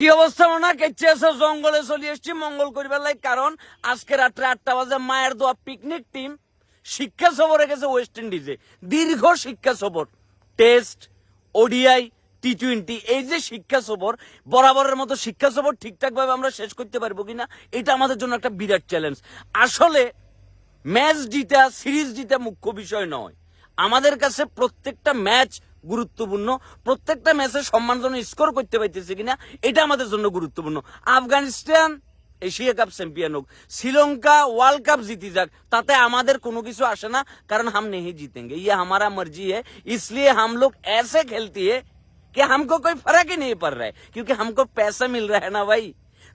কি অবস্থা মনে কেচে জঙ্গলে চলে এসছি, মঙ্গল করিবার লাই কারণ, আজকে রাত্রে আটটা বাজে মায়ের দোয়া পিকনিক টিম শিক্ষা সফরে গেছে ওয়েস্ট ইন্ডিজে দীর্ঘ শিক্ষা সফর টেস্ট ওডিআই টি টোয়েন্টি এই যে শিক্ষা সফর বরাবরের মতো শিক্ষা সফর ঠিকঠাক ভাবে আমরা শেষ করতে পারব কিনা, এটা আমাদের জন্য একটা বিরাট চ্যালেঞ্জ আসলে ম্যাচ জিতা সিরিজ জিতা মুখ্য বিষয় নয়। আমাদের কাছে প্রত্যেকটা ম্যাচ গুরুত্বপূর্ণ প্রত্যেকটা ম্যাচে সম্মানজনক স্কোর করতে পারতেছে কিনা এটা আমাদের জন্য গুরুত্বপূর্ণ আফগানিস্তান এশিয়া কাপ চ্যাম্পিয়ন হোক শ্রীলঙ্কা ওয়ার্ল্ড কাপ জিতি যাক তাতে আমাদের কোনো কিছু আসে না কারণ हम नहीं जीतेंगे ये हमारा मर्जी है इसलिए हम लोग ऐसे खेलती है कि हमको कोई फर्क ही नहीं पड़ रहा है क्योंकि हमको पैसा मिल रहा है ना भाई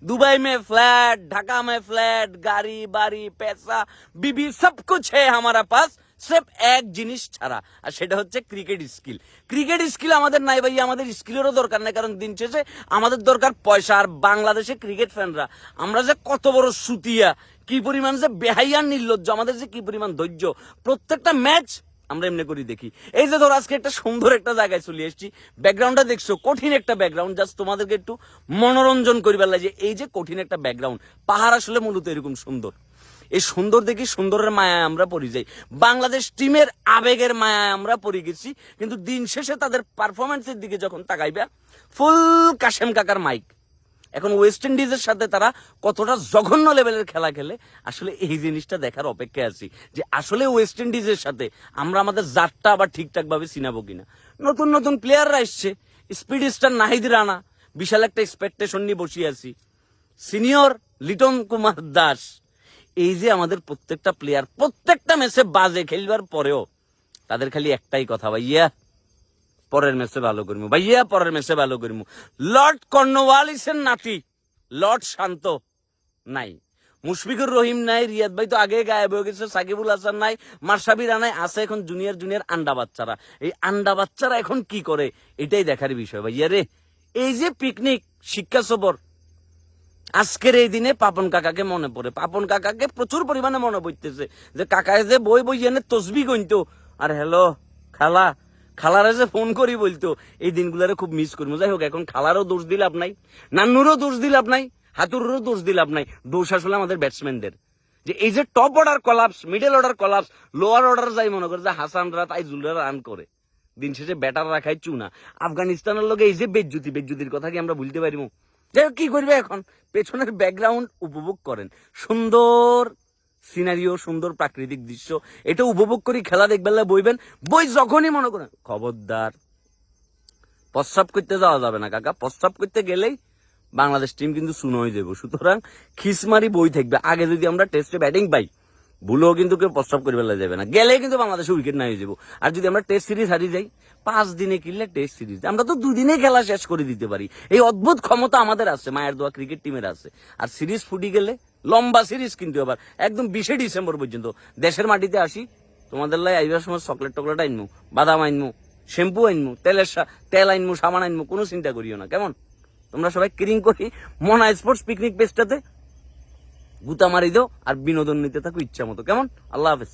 दुबई में फ्लैट ढाका में फ्लैट गाड़ी बाड़ी पैसा बीबी सब कुछ है हमारा पास সির্ফ এক জিনিস ছাড়া। আর সেটা হচ্ছে ক্রিকেট স্কিল ক্রিকেট স্কিল আমাদের নাই ভাই আমাদের স্কিলেরও দরকার নাই, কারণ দিন শেষে আমাদের দরকার পয়সা। আর বাংলাদেশে ক্রিকেট ফ্যানরা আমরা যে কত বড় সুতিয়া, কি পরিমাণ যে বেহাইয়ার নির্লজ্জ, আমাদের যে কি পরিমাণ ধৈর্য। প্রত্যেকটা ম্যাচ আমরা এমনি করি দেখি। এই যে ধর, আজকে একটা সুন্দর একটা জায়গায় চলে এসেছি। ব্যাকগ্রাউন্ডটা দেখছ, কঠিন একটা ব্যাকগ্রাউন্ড জাস্ট তোমাদেরকে একটু মনোরঞ্জন করিবার লাগে। এই যে কঠিন একটা ব্যাকগ্রাউন্ড পাহাড় আসলে মূলত এরকম সুন্দর। এই সুন্দর দেখি সুন্দরের মায়ায় আমরা পড়ে যাই। বাংলাদেশ টিমের আবেগের মায়ায় আমরা পড়ে গেছি, কিন্তু দিন শেষে তাদের পারফরমেন্সের দিকে যখন তাকাইবা, ফুল কাশেম কাকার মাইক। এখন ওয়েস্ট ইন্ডিজের সাথে তারা কতটা জঘন্য লেভেলের খেলা খেলে, আসলে এই জিনিসটা দেখার অপেক্ষায় আছি যে আসলে ওয়েস্ট ইন্ডিজের সাথে আমরা আমাদের জাতটা আবার ঠিকঠাক ভাবে চিনাবো কিনা। নতুন নতুন প্লেয়াররা এসছে স্পিড স্টার নাহিদ রানা, বিশাল একটা এক্সপেকটেশন নিয়ে বসিয়ে আছি। সিনিয়র লিটন কুমার দাস। এই যে আমাদের প্রত্যেকটা প্লেয়ার প্রত্যেকটা ম্যাচে বাজে খেলবার পরেও তাদের খালি একটাই কথা, ভাইয়া, পরের ম্যাচে ভালো করিমু, ভাইয়া, পরের ম্যাচে ভালো করিমু। লর্ড কর্নওয়ালিসের নাতি, লর্ড শান্ত, নাই। মুশফিকুর রহিম নাই, রিয়াদ ভাই তো আগে গায়েব হয়ে গেছে, সাকিবুল হাসান নাই মার্শাবি রানাই আছে এখন জুনিয়র জুনিয়র আন্ডা বাচ্চারা। এই আন্ডা বাচ্চারা এখন কি করে? এটাই দেখার বিষয়, ভাইয়া রে, এই যে পিকনিক শিক্ষা সফর আজকের এই দিনে পাপন কাকাকে মনে পড়ে। পাপন কাকাকে প্রচুর পরিমাণে মনে পড়তেছে যে কাকায় যে বই বই এনে তসবি গইতো আর হ্যালো, খালা, খালারে যে ফোন করি বলতো, এই দিনগুলারে খুব মিস করব। যাই হোক, এখন খালারও দোষ দিলাম নাই, নান্নুরও দোষ দিলাম নাই, হাতুরেরও দোষ দিলাম নাই। দোষ আসলে আমাদের ব্যাটসম্যানদের যে এই যে top order collapse middle order collapse lower order যাই মনে করে যে হাসান রাত আইজুলরা রান করে। দিন শেষে ব্যাটার রাখাই চুনা। আফগানিস্তানের লোকে এই যে বেজ্জুতি, বেজ্জুতির কথা কি আমরা ভুলতে পারিব যাই হোক, কি করবে এখন? পেছনের ব্যাকগ্রাউন্ড উপভোগ করেন। সুন্দর সিনারিও সুন্দর প্রাকৃতিক দৃশ্য এটা উপভোগ করি খেলা দেখবেন বইবেন। বই যখনই মনে করেন খবরদার প্রস্রাব করতে যাওয়া যাবে না কাকা প্রস্রাব করতে গেলেই বাংলাদেশ টিম কিন্তু সুনয় দেব। সুতরাং খিসমারি বই থাকবে। আগে যদি আমরা টেস্টে ব্যাটিং পাই ভুলেও কিন্তু কেউ প্রস্তাব করে ফেলা যাবে না। গেলে কিন্তু বাংলাদেশে উইকেট না হয়ে যাব আর যদি আমরা টেস্ট সিরিজ হারিয়ে যাই, পাঁচ দিনে কিনলে টেস্ট সিরিজ। আমরা তো দুদিনে খেলা শেষ করে দিতে পারি। এই অদ্ভুত ক্ষমতা আমাদের আছে, মায়ের দোয়া ক্রিকেট টিমের আছে। আর সিরিজ ফুটি গেলে লম্বা সিরিজ কিন্তু আবার একদম বিশে ডিসেম্বর পর্যন্ত। দেশের মাটিতে আসি, তোমাদের লাই আইবার সময় চকলেট টকলেট আইনমু, বাদাম আইনমু, শ্যাম্পু আইনমু, তেলের তেল আইনমু, সাবান আইনমু, কোনো চিন্তা করিও না। কেমন? তোমরা সবাই ক্রিং করি মনা স্পোর্টস পিকনিক পেজটাতে। গুতা মারি দাও আর বিনোদন নিতে থাকো ইচ্ছা মতো। কেমন? আল্লাহ হাফেজ।